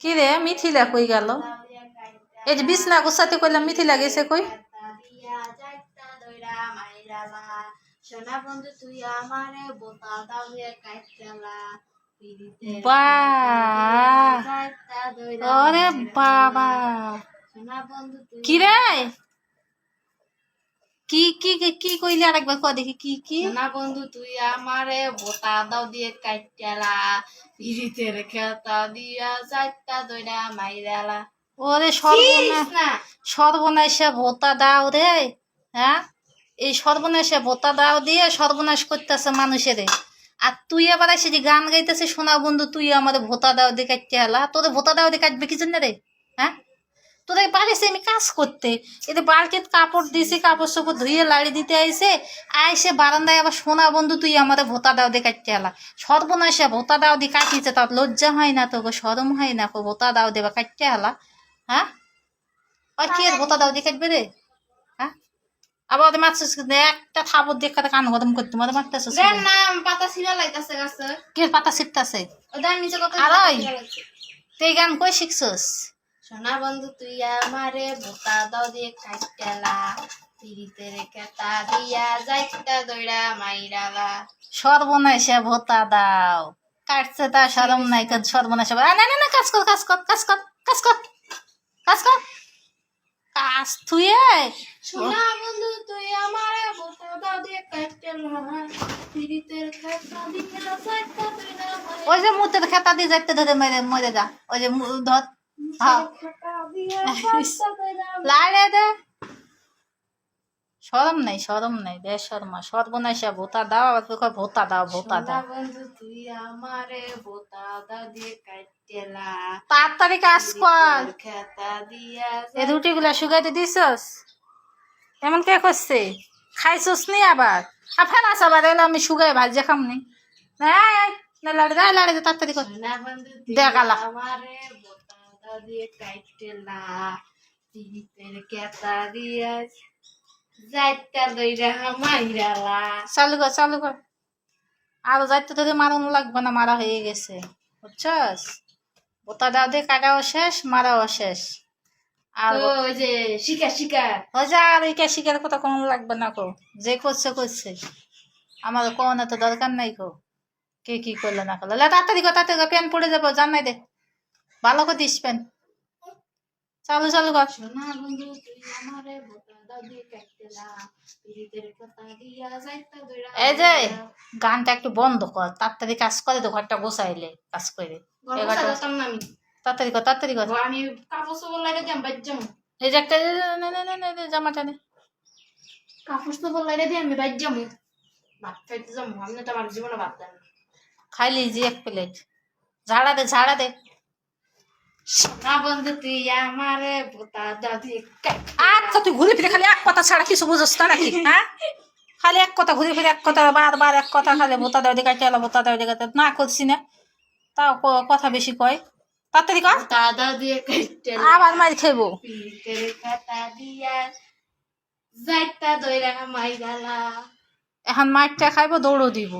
কি রে? মিথিলা কই গেল? এই যে বিছনা গোসাতে কইলাম মিথিলা গেছে কই? বাবা! কি তুই কি কি কি কইলি আরেকবার কয় দেখি কি কি? না বন্ধু তুই আমারে বোতা দাও দিয়ে কাটলা পিড়িতের খেতা দিয়া চারটা দইরা মাইরালা। ওরে সর্বনাশ না? সর্বনাশে ভোতা দাও রে হ্যাঁ? এই সর্বনাশে ভোতা দাও দিয়ে সর্বনাশ করতেছে মানুষের। আর তুই আবার এসে যে গান গাইতেছে সোনা বন্ধু তুই আমার ভোতা দাও দিয়ে কাটতে হেলা তোদের ভোতা দাও দিয়ে কাটবে কি জন্য রে হ্যাঁ? তোদের পারিস আমি কাজ করতে। এতে বালতিত কাপড় দিয়েছি কাপড় চোপড় ধুয়ে লাড়ি দিতে আইসে আইসে বারান্দায় আবার সোনা বন্ধু তুই আমার ভোতা দাও দিয়ে কাটতে হেলা সর্বনাশে ভোতা দাও দিয়ে কাটিয়েছে তার লজ্জা হয় না তো গো সরম হয় না গো ভোতা দাও দেবা কাটতে হেলা হ্যাঁ? ওই কি আর ভোতা দাও দিয়ে কাটবে রে? হ্যাঁ? আবার ওদের মারছিস একটা থাবর কাতে কান গরম করতে মারে মারতেছিস না পাতা ছিঁড়া লাইতাছে গাছে। কি পাতা ওদের কত আর ওই? তুই গান কই শিখছস? সোনা বন্ধু তুই আমারে বোতা দাও দিয়ে কাটলা পিড়িতের খেতা দিয়া যাইতা দইরা মাইরালা সর্বনাশে ভোতা দাও কাটছে তা সরম নাই কাজ সর্বনাশে না না না কাজ কর কাজ কর কাজ কর কাজ কর কাজ কর কাজ তুই সোনা বন্ধু তুই আমারে বোতা দাও দিয়ে কাটলা পিড়িতের খেতা দিয়া যাইতা দইরা ওই যে মুতের খেতা দিয়ে যাইতে ধরে মেরে মরে যা ওই যে ধর হ্যাঁ। লাড়ে দে। সরম নাই সরম নাই বে শর্মা সর্বনাশা ভোতা দাও আবার তোকে ভোতা দাও ভোতা দাও। বন্ধু তুই আমারে দাও দিয়ে কাটলা তাড়াতাড়ি কাজ কর। দিয়া রুটি গুলা শুকাইতে দিছস? এমন কে করছে? খাইছস নি আবার? আর ফেলাস আবার এলো আমি শুকাই ভাজে খামনি। না লাড়ে দে লাড়ে দে তাড়াতাড়ি কর। দেখালা। আমারে বোতা দাও দিয়ে কাটলা পিড়িতের খেতা দিয়া যাইতা দইরা মাইরালা চালু কর চালু কর। আরও যাইতে তোদের মারানো লাগবে না মারা হয়ে গেছে। বুঝছস? বোতা দাও দিয়ে কাটাও শেষ মারাও শেষ। আর ওই যে শিকার শিকার। হজা আর এই শিকার কথা কোনো লাগবে না কো। যে করছে করছে। আমার কোনো তো দরকার নাই কো। কে কি করল না করল? তাড়াতাড়ি কর তাড়াতাড়ি প্যান পড়ে যাব জানাই দে। ভালো করে দিস প্যান চালু চালু কর। সোনা বন্ধু আমারে দিয়ে কাটলা পিড়িতের খেতা দিয়া যাইতা দইরা এই যে গানটা একটু বন্ধ কর তাড়াতাড়ি কাজ করে তো ঘরটা গোছাইলে কাজ করে। না তাড়াতাড়ি কর তাড়াতাড়ি কর। আমি কাপড় চোপড় লাইরে দিয়াম বাজ্যাম এই যে একটা নে, নে, নে, নে, নে, জামাটা নে। কাপড় চোপড় লাইরে আমি বাজ্যাম ভাত খাইতে যাব আমি তো আমার জীবনে ভাত দেন খাইলি যে এক প্লেট। ঝাড়া দে ঝাড়া দে। না বন্ধু তুই আমারে বোতা কাট। আচ্ছা তুই ঘুরে ফিরে খালি এক কথা ছাড়া কিছু বুঝোস না নাকি হ্যাঁ? খালি এক কথা ঘুরে ফিরে এক কথা বারবার এক কথা খালি ভোতা দেওয়া দিকে চলো ভোতা দেওয়া দিকে না করছি না। তাও কথা বেশি কয়। তাড়াতাড়ি কর। বোতা দাও দিয়ে কাটতে আবার মার খাইবো পিতের দিয়া যাইতা দইরা এখন মারটা খাইবো দৌড়ও দিব।